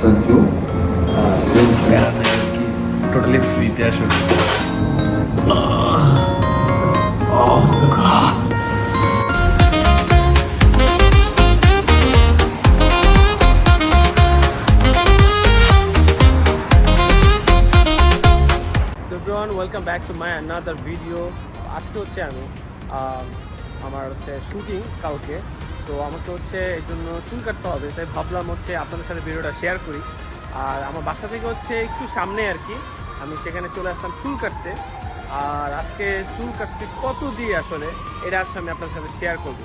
Thank you. Same, same. Totally ফ্রিতে আসলে everyone welcome back to my another video আজকে হচ্ছে আমি আহ, আমার হচ্ছে শুটিং কালকে তো আমাকে হচ্ছে এই জন্য চুল কাটতে হবে, তাই ভাবলাম হচ্ছে আপনাদের সাথে ভিডিওটা শেয়ার করি। আর আমার বাসা থেকে হচ্ছে একটু সামনে আর কি, আমি সেখানে চলে আসলাম চুল কাটতে। আর আজকে চুল কাটতে কত দিয়ে আসলে, এটা হচ্ছে আমি আপনাদের সাথে শেয়ার করব।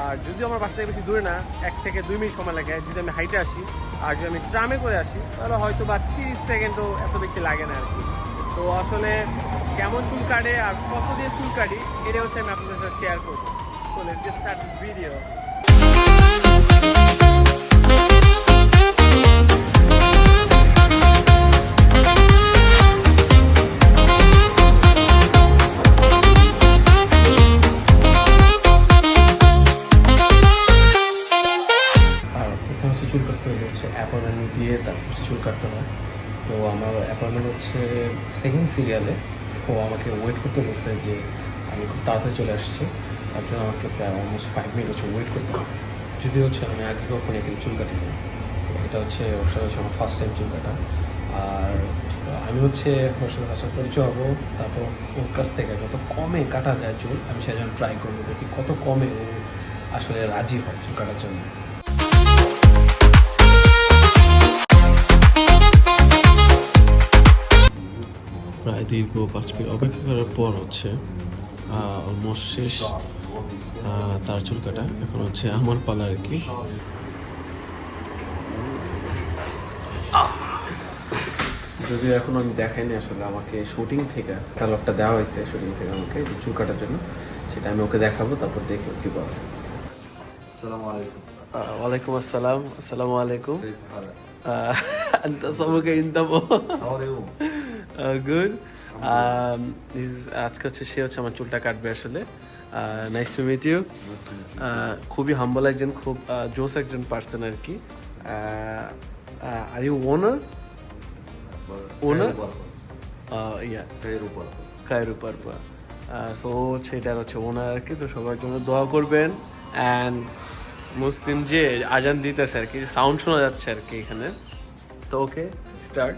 আর যদিও আমার বাসা থেকে বেশি দূরে না, এক থেকে দুই মিনিট সময় লাগে, যদি আমি হাইটে আসি, আর যদি আমি ট্রামে করে আসি, তাহলে হয়তো বা তিরিশ সেকেন্ডও এত বেশি লাগে না আর কি। তো আসলে কেমন চুল কাটে আর কত দিয়ে চুল কাটি, এটা হচ্ছে আমি আপনাদের সাথে শেয়ার করব। তো let's get start this video appointment দিয়ে তারপর চুল কাটতে হয় তো আমার অ্যাপয়েন্টমেন্ট হচ্ছে সেকেন্ড সিরিয়ালে ও আমাকে ওয়েট করতে বলছে যে আমি খুব তাড়াতাড়ি চলে আসছি। তার জন্য আমাকে প্রায় অলমোস্ট ফাইভ মিনিট হচ্ছে ওয়েট করতে হবে। যদি হচ্ছে আমি আগে কখনো এখানে চুল কাটি না এটা হচ্ছে ওর সাথে হচ্ছে আমার ফার্স্ট টাইম চুল কাটা। আর আমি হচ্ছে ওর সাথে কাছে পরিচয় হব, তারপর ওর কাছ থেকে যত কমে কাটা যায় চুল, আমি সেজন্য ট্রাই করব, দেখি কত কমে ও আসলে রাজি হয় চুল কাটার জন্য। প্রায় দীর্ঘ পাঁচ মিনিট অপেক্ষা করার পর হচ্ছে অলমোস্ট শেষ তার চুল কাটা। এখন হচ্ছে আমার পালা আর কি। যদি এখন আমি দেখাইনি আসলে আমাকে শুটিং থেকে কালারটা দেওয়া হয়েছে শুটিং থেকে আমাকে চুল কাটার জন্য সেটা আমি ওকে দেখাবো তারপর দেখে কি বলে। আলাইকুম। ওয়ালাইকুম আসসালাম আসসালামু আলাইকুম। আন্তা সবকে ইন্দাবো গুড। আজকে হচ্ছে সে হচ্ছে আমার চুলটা কাটবে আসলে। Nice to meet you. খুবই হাম্বল একজন, খুব জোস একজন পার্সন আর কি। Are you owner Barba. ইয়া. কায়রু পারবা সো সেটার হচ্ছে ওনার আর কি, তো সবার জন্য দোয়া করবেন। অ্যান্ড মুসলিম যে আজান দিতেছে আর কি সাউন্ড শোনা যাচ্ছে আর কি এখানে। তো ওকে স্টার্ট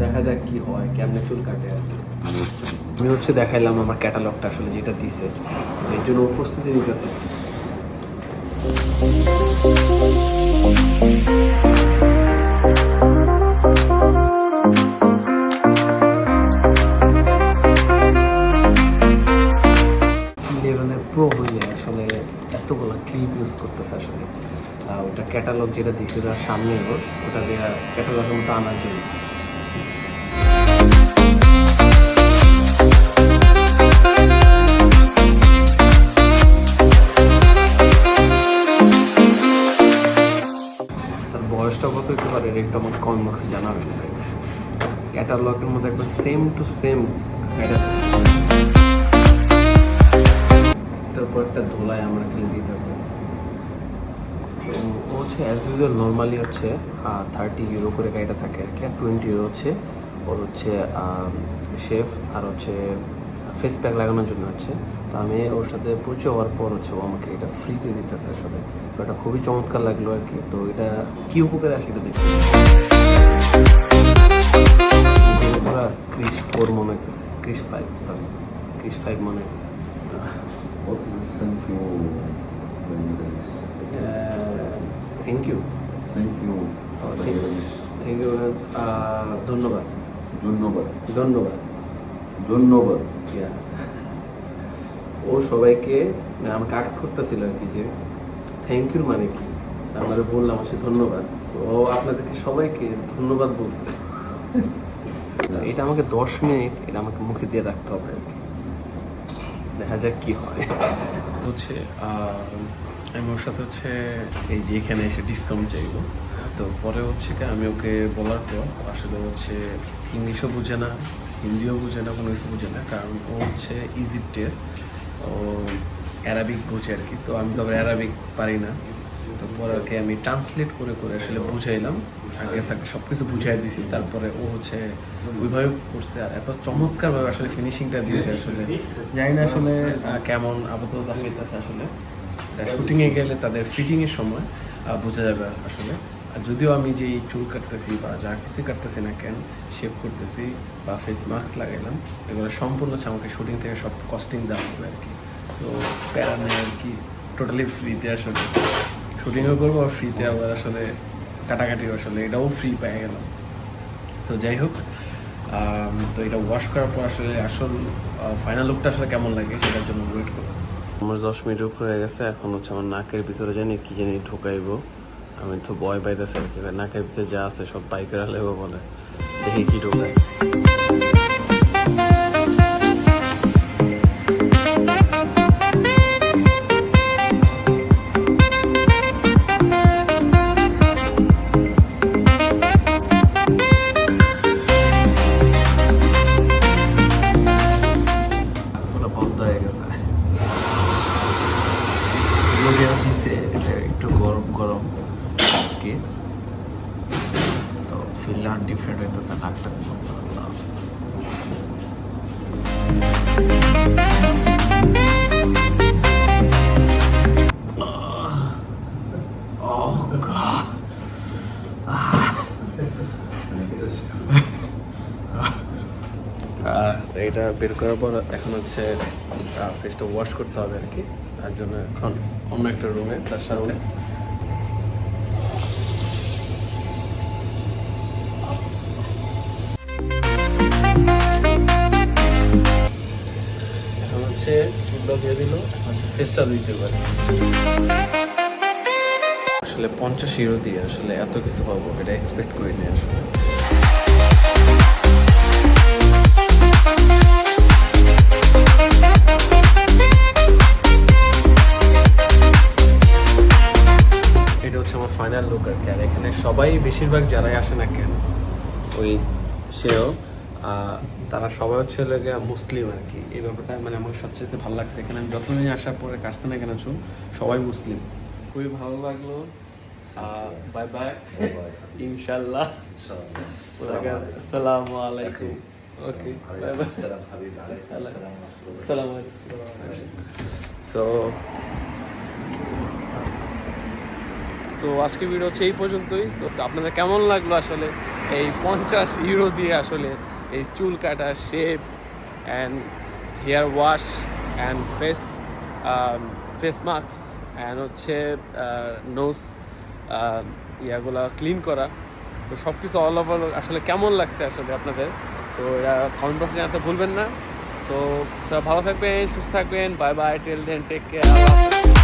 দেখা যাক কি হয়, কেমনে চুল কাটে আর কি। আমি হচ্ছে দেখাইলাম আমার ক্যাটালগটা আসলে যেটা দিছে। এর জন্য উপস্থিতি নিতেছে ওটা ক্যাটালগ যেটা দিচ্ছে তার সামনে ওটা দেওয়া ক্যাটালগের মতো আনার জন্য। তার বয়সটা কত হতে পারে রেটটা আমার কমেন্ট বক্সে জানাবেন ক্যাটালগের মধ্যে একবার সেম টু সেম একটার পর একটা ধোলায় আমরা কিনে দিতেছে ও হচ্ছে অ্যাজ ইউজুয়াল নর্মালি হচ্ছে থার্টি ইউরো করে গাড়িটা থাকে আর কি, আর টোয়েন্টি ইউরো হচ্ছে ওর হচ্ছে শেফ আর হচ্ছে ফেস প্যাক লাগানোর জন্য হচ্ছে। তো আমি ওর সাথে পরিচয় হওয়ার পর হচ্ছে ও আমাকে এটা ফ্রিতে দিতেছে আসলে। তো এটা খুবই চমৎকার লাগল আর কি। তো এটা কি উপকার আসে এটা দেখি। ক্রিস ফোর মনে হইতেছে। Chris five sorry Chris five মনে হইতেছে। What is this thank you Bangladesh? Thank you Thank you. Bangladesh. Thank you ধন্যবাদ ধন্যবাদ ধন্যবাদ ধন্যবাদ Yeah. ও সবাইকে মানে আমাকে আক্স করতেছিল আর কি যে থ্যাংক ইউ মানে কি? আমার বললাম হচ্ছে ধন্যবাদ। ও আপনাদেরকে সবাইকে ধন্যবাদ বলছে। এটা আমাকে দশ মিনিট এটা আমাকে মুখে দিয়ে রাখতে হবে আর কি। দেখা যাক কি হয়। হচ্ছে আমি ওর সাথে হচ্ছে এই যে এখানে এসে ডিসকাউন্ট চাইব। তো পরে হচ্ছে কি আমি ওকে বলার পর আসলে হচ্ছে ইংলিশও বুঝে না, হিন্দিও বুঝে না, কোনো কিছু বুঝে না, কারণ ও হচ্ছে ইজিপ্টের ও অ্যারাবিক বুঝে আর কি। তো আমি তো অ্যারাবিক পারি না। তো পরে ওকে আমি ট্রান্সলেট করে করে আসলে বুঝাইলাম। আগে থাকে সব কিছু বুঝাই দিছি। তারপরে ও হচ্ছে ওইভাবে করছে আর এত চমৎকারভাবে আসলে ফিনিশিংটা দিয়েছে আসলে। জানি না আসলে কেমন আপাতত দেখাইতেছে আসলে। শুটিংয়ে গেলে তাদের ফিটিংয়ের সময় বোঝা যাবে আসলে। আর যদিও আমি যে চুল কাটতেছি বা যা কিছু কাটতেছি না কেন শেভ করতেছি বা ফেস মাস্ক লাগাইলাম, এগুলো সম্পূর্ণ হচ্ছে আমাকে শুটিং থেকে সব কস্টিং দেওয়া হবে আর কি। সো প্যারা নেই আর কি টোটালি ফ্রিতে আসলে। শুটিংও করব আর ফ্রিতে আবার আসলে কাটাকাটি আসলে, এটাও ফ্রি পেয়ে গেলাম। তো যাই হোক তো এটা ওয়াশ করার পর আসলে আসল ফাইনাল লুকটা আসলে কেমন লাগে সেটার জন্য ওয়েট করব। আমার দশ মিনিট উপরে হয়ে গেছে, এখন হচ্ছে আমার নাকের ভিতরে জানি কি জানি ঢুকাইবো। আমি তো ভয় পাইতেছি আর কি নাকের ভিতরে যা আছে সব বাইকের আলেও বলে, দেখি কি ঢুকায়। এটা বের করার পর এখন হচ্ছে ফেসটা ওয়াশ করতে হবে আর কি। তার জন্য এখন অন্য একটা রুমে তার সামনে। হচ্ছে চুলটা দিয়ে দিল ফেসটা দিতে পারে। আসলে পঞ্চাশ ইউরো দিয়ে আসলে এত কিছু পাবো, এটা এক্সপেক্ট করিনি আসলে। এটা হচ্ছে আমার ফাইনাল লুক আর কি। আর এখানে সবাই বেশিরভাগ যারাই আসে না কেন, ওই সেও তারা সবাই হচ্ছে গিয়ে মুসলিম আর কি। এই ব্যাপারটা মানে আমার সবচেয়ে ভালো লাগছে। এখানে আমি যতদিন আসার পরে কাটছে না কেন সবাই মুসলিম। খুবই ভালো লাগল। বাই বাই ইনশাল্লাহ আসসালামু আলাইকুম। ওকে বাই বাই আসসালামু আলাইকুম। সো সো আজকে ভিডিও হচ্ছে এই পর্যন্তই। তো আপনাদের কেমন লাগল আসলে এই পঞ্চাশ ইউরো দিয়ে আসলে? এই চুল কাটা shape and hair wash and face face mask and হচ্ছে নোজ ইয়াগুলা ক্লিন করা। তো সব কিছু অল ওভার আসলে কেমন লাগছে আসলে আপনাদের? সো এটা কমেন্ট বক্সে জানাতে ভুলবেন না। সো সবাই ভালো থাকবেন, সুস্থ থাকবেন bye bye till then take care